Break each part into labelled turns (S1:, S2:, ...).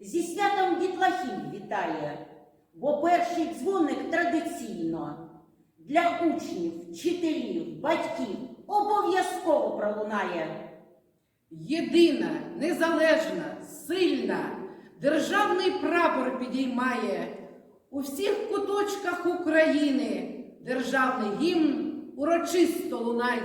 S1: зі святом дітлахів вітає, бо перший дзвоник традиційно для учнів, вчителів, батьків обов'язково пролунає.
S2: Єдина, незалежна, сильна, державний прапор підіймає у всіх куточках України. Державний гімн урочисто лунає.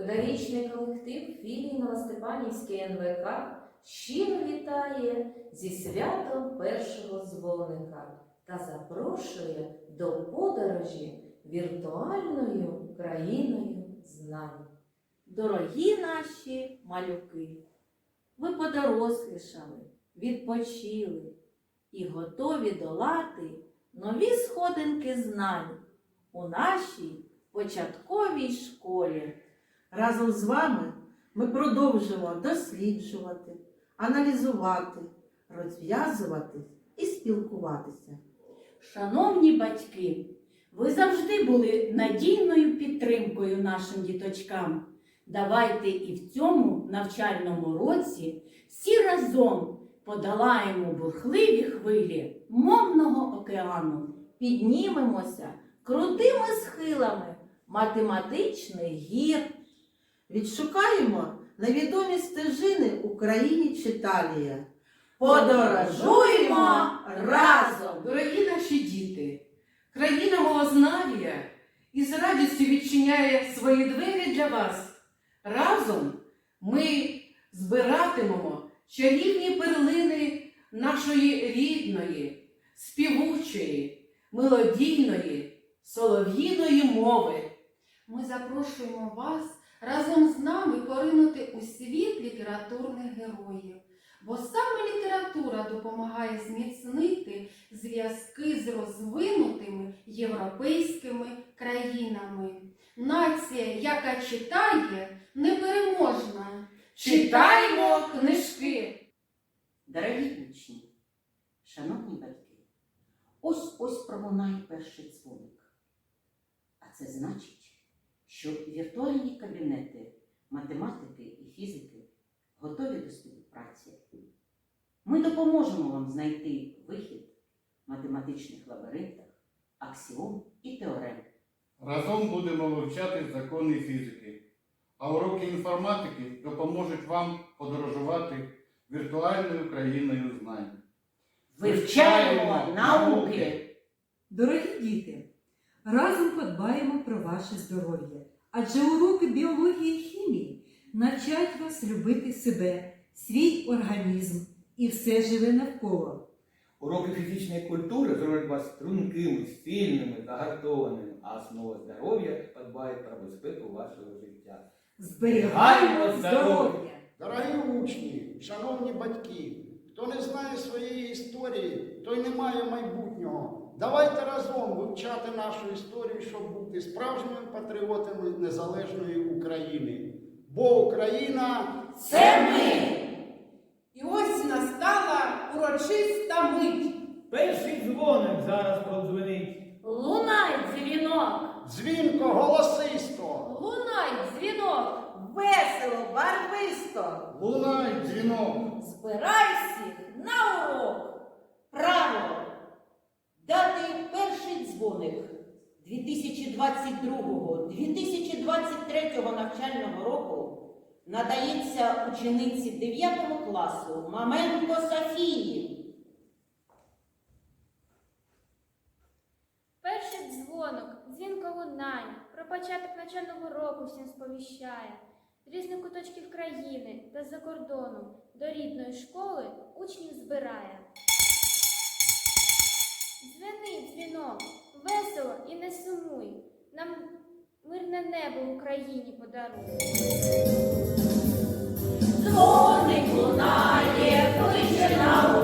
S3: Педагогічний колектив філії Новостепанівської НВК щиро вітає зі святом першого дзвоника та запрошує до подорожі віртуальною країною знань.
S1: Дорогі наші малюки, ви подорослішали, відпочили і готові долати нові сходинки знань у нашій початковій школі.
S4: Разом з вами ми продовжимо досліджувати, аналізувати, розв'язувати і спілкуватися.
S5: Шановні батьки, ви завжди були надійною підтримкою нашим діточкам. Давайте і в цьому навчальному році всі разом подолаємо бурхливі хвилі мовного океану.
S1: Піднімемося крутими схилами математичних гір.
S4: Відшукаємо невідомі стежини Україні читалія.
S1: Подорожуємо разом!
S2: Дорогі наші діти, країна мовознавія із радістю відчиняє свої двері для вас. Разом ми збиратимемо чарівні перлини нашої рідної, співучої, мелодійної, солов'їної мови.
S6: Ми запрошуємо вас разом з нами поринути у світ літературних героїв, бо саме література допомагає зміцнити зв'язки з розвинутими європейськими країнами. Нація, яка читає, непереможна.
S2: Читаємо книжки!
S1: Дорогі учні, шановні батьки, ось ось пролунає перший дзвоник. А це значить, що віртуальні кабінети математики і фізики готові до співпраці. Ми допоможемо вам знайти вихід в математичних лабіринтах, аксіом і теорем.
S7: Разом будемо вивчати закони фізики, а уроки інформатики допоможуть вам подорожувати віртуальною країною знань.
S1: Вивчаємо науки!
S8: Дорогі діти, разом подбаємо про ваше здоров'я, адже уроки біології і хімії навчать вас любити себе, свій організм і все живе навколо.
S9: Уроки фізичної культури зроблять вас стрункими, сильними, загартованими, а основа здоров'я подбає про безпеку вашого життя.
S8: Зберігаємо
S9: здоров'я!
S10: Дорогі учні, шановні батьки, хто не знає своєї історії, той не має майбутнього. Давайте разом вивчати нашу історію, щоб бути справжніми патріотами незалежної України. Бо Україна
S1: Це ми!
S2: І ось настала урочиста мить.
S9: Перший дзвоник зараз продзвенить.
S5: Лунай дзвінок!
S10: дзвінко голосисто.
S3: Лунай дзвінок,
S1: Весело, барвисто!
S7: Лунай дзвінок!
S1: Збирай всіх на урок! Право! Дати перший дзвоник 2022-2023 навчального року надається учениці 9 класу Маменко Софії.
S11: Перший дзвонок, дзвінко лунає, про початок навчального року всім сповіщає. З різних куточків країни та за кордоном до рідної школи учнів збирає. Дзвени, дзвінок, весело і не сумуй. Нам мирне небо в Україні подаруй. Дзвоник лунає, кличе на